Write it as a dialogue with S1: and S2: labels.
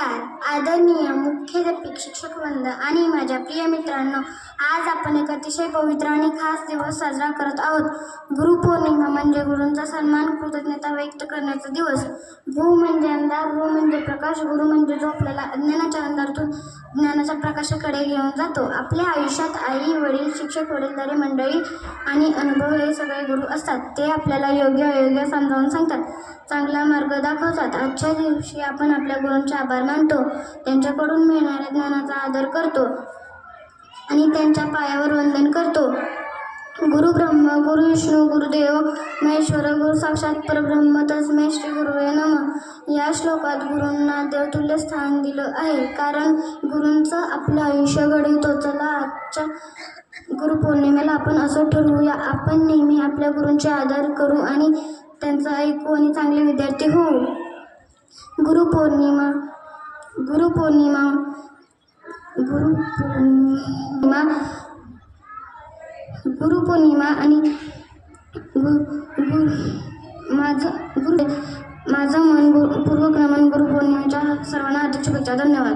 S1: नमस्कार. आदरणीय मुख्याध्यापिक शिक्षक वृंद आणि माझ्या प्रिय मित्रांनो आज आपण एक अतिशय पवित्र आणि खास दिवस साजरा करत आहोत. गुरुपौर्णिमा म्हणजे गुरूंचा सन्मान कृतज्ञता व्यक्त करण्याचा दिवस. भू म्हणजे अंधार रू म्हणजे प्रकाश गुरु म्हणजे जो आपल्याला अज्ञानाच्या अंधारातून ज्ञानाच्या प्रकाशाकडे घेऊन जातो. आपल्या आयुष्यात आई वडील शिक्षक वडीलधारी मंडळी आणि अनुभव हे सगळे गुरु असतात. ते आपल्याला योग्य अयोग्य समजावून सांगतात. चांगला मार्ग दाखवतात. आजच्या दिवशी आपण आपल्या गुरूंचे आभार मानतो. त्यांच्याकडून मिळणाऱ्या ज्ञानाचा आदर करतो आणि त्यांच्या पायावर वंदन करतो. गुरु ब्रह्म गुरु विष्णू गुरुदेव महेश्वर गुरु साक्षात परब्रह्म तस्मै श्री गुरुवे नम. या श्लोकात गुरूंना देवतुल्य स्थान दिलं आहे. कारण गुरूंचं आपलं आयुष्य घडवतो. चला आजच्या गुरुपौर्णिमेला आपण असं ठरवूया. आपण नेहमी आपल्या गुरूंचे आदर करू आणि त्यांचं ऐकू आणि चांगले विद्यार्थी होऊ. गुरुपौर्णिमा गुरुपौर्णिमा गुरुपौर्णिमा गुरुपौर्णिमा आणि गुरु गुरु माझं गुरु माझं मन गुरु पूर्वक नमन गुरुपौर्णिमेच्या सर्वांना हार्दिक शुभेच्छा. धन्यवाद.